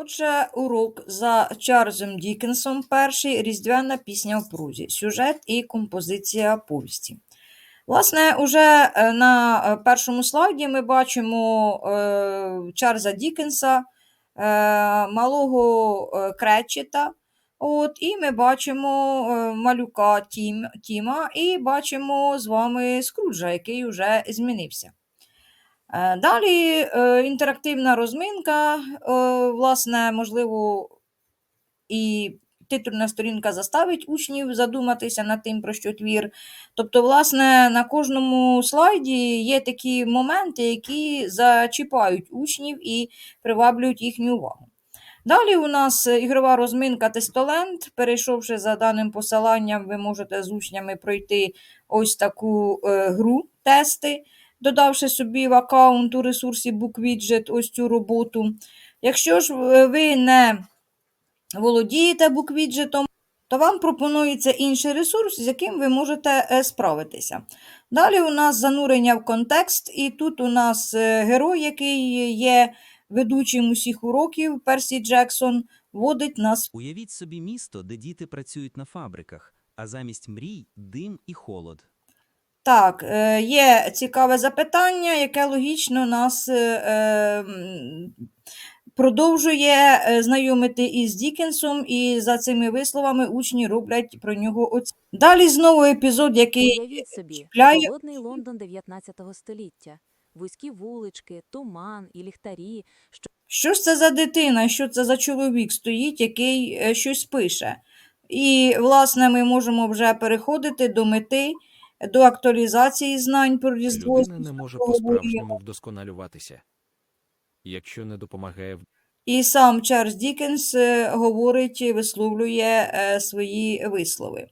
Отже, урок за Чарльзом Дікенсом, перший різдвяна пісня в прузі, сюжет і композиція повісті. Власне, уже е, на е, першому слайді ми бачимо е, Чарльза Дікенса, малого Кречета. От, і ми бачимо малюка Тім, Тіма, і бачимо з вами Скруджа, який вже змінився. Е, Далі е, інтерактивна розминка, е, власне, можливо, і титульна сторінка заставить учнів задуматися над тим, про що твір. Тобто, власне, на кожному слайді є такі моменти, які зачіпають учнів і приваблюють їхню увагу. Далі у нас ігрова розминка Тестоленд. Перейшовши за даним посиланням, ви можете з учнями пройти ось таку гру тести, додавши собі в аккаунт у ресурсі BookWidget ось цю роботу. Якщо ж е, ви не володієте BookWidget, то вам пропонується інший ресурс, з яким ви можете е, справитися. Далі у нас занурення в контекст, і тут у нас е, герой, який є ведучим усіх уроків, Персі Джексон, вводить нас. Уявіть собі місто, де діти працюють на фабриках, а замість мрій дим і холод. Так, е, є цікаве запитання, яке логічно нас е, е, продовжує знайомити із Дікенсом, і за цими висловами учні роблять про нього оці. Далі знову епізод, який Уявіть собі, чіпляє холодний Лондон 19 століття, вузькі вулички, туман і ліхтарі, що Що ж це за дитина, що це за чоловік стоїть, який щось пише? І, власне, ми можемо вже переходити до мети, до актуалізації знань про Різдво. Людина не може по-справжньому вдосконалюватися, якщо не допомагає в І сам Чарльз Дікенс е, говорить, висловлює е, свої вислови.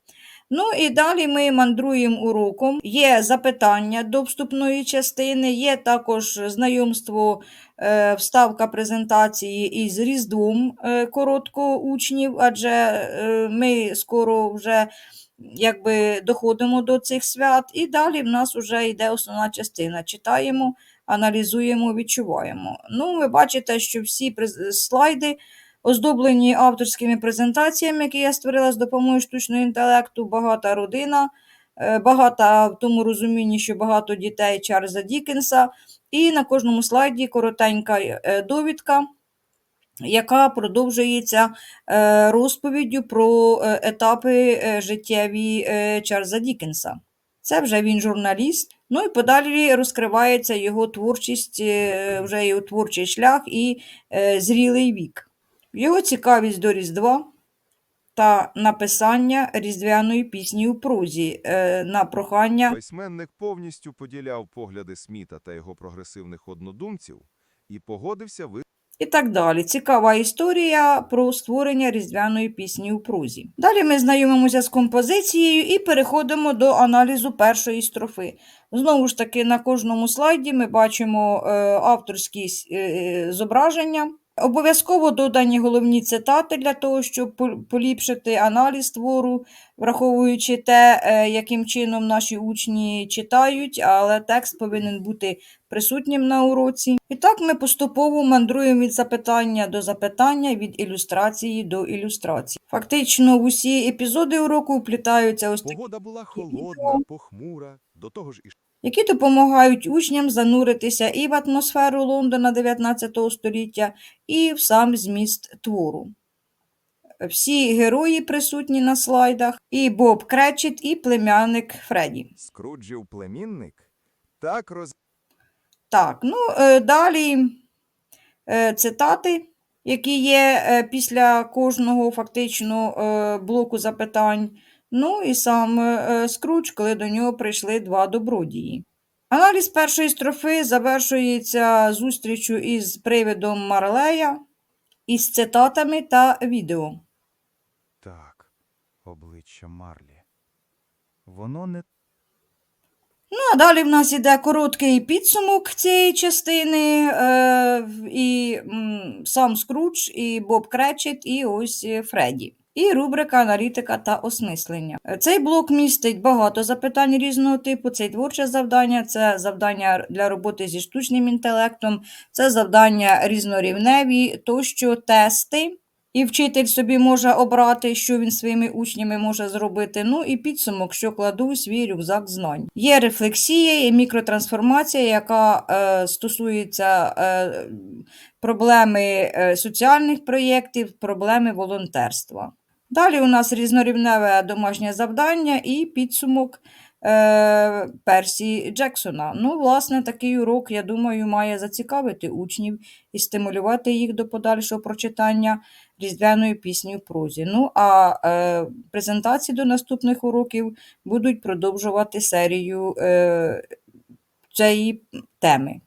Ну і далі ми мандруємо уроком. Є запитання до вступної частини, є також знайомство, е, вставка презентації із Різдвом коротко учнів, адже ми скоро вже якби доходимо до цих свят. І далі в нас вже йде основна частина. Читаємо, аналізуємо, відчуваємо. Ну, ви бачите, що всі слайди оздоблені авторськими презентаціями, які я створила з допомогою штучного інтелекту, багата родина, е, багата в тому розумінні, що багато дітей Чарльза Дікенса, і на кожному слайді коротенька е, довідка, яка продовжується е, розповіддю про е, етапи е, життєві Чарльза Дікенса. Це вже він журналіст. Ну і подалі розкривається його творчість, вже його творчий шлях і зрілий вік. Його цікавість до Різдва та написання різдвяної пісні у прозі на прохання Письменник повністю поділяв погляди Сміта та його прогресивних однодумців і погодився ви і так далі. Цікава історія про створення різдвяної пісні у прузі. Далі ми знайомимося з композицією і переходимо до аналізу першої строфи. Знову ж таки, на кожному слайді ми бачимо е, авторські е, зображення. Обов'язково додані головні цитати для того, щоб пол- поліпшити аналіз твору, враховуючи те, е, яким чином наші учні читають, але текст повинен бути присутнім на уроці. І так ми поступово мандруємо від запитання до запитання, від ілюстрації до ілюстрації. Фактично, в усі епізоди уроку вплітаються ось такі, погода була холодна, похмура, до того ж і які допомагають учням зануритися і в атмосферу Лондона 19 століття, і в сам зміст твору. Всі герої присутні на слайдах, і Боб Кречет, і племянник Фредді. Скруджів племінник так роз... Так, ну е, далі е, цитати, які є е, після кожного фактично блоку запитань. Ну і сам е, Скрудж, коли до нього прийшли два добродії. Аналіз першої строфи завершується зустрічю із привидом Марлея, із цитатами та відео. Так, обличчя Марлі. Воно не Ну, а далі в нас іде короткий підсумок цієї частини, е, і м, сам Скрудж, і Боб Кречет, і ось е, Фредді. І рубрика аналітика та осмислення. Цей блок містить багато запитань різного типу. Це творче завдання, це завдання для роботи зі штучним інтелектом, це завдання різнорівневі, тощо тести. І вчитель собі може обрати, що він своїми учнями може зробити. Ну і підсумок, що кладу у свій рюкзак знань. Є рефлексія і мікротрансформація, яка е, стосується е, проблеми е, соціальних проєктів, проблеми волонтерства. Далі у нас різнорівневе домашнє завдання і підсумок е, Персі Джексона. Ну, власне, такий урок, я думаю, має зацікавити учнів і стимулювати їх до подальшого прочитання різдвяної пісні в прозі. Ну, а е, презентації до наступних уроків будуть продовжувати серію е, цієї теми.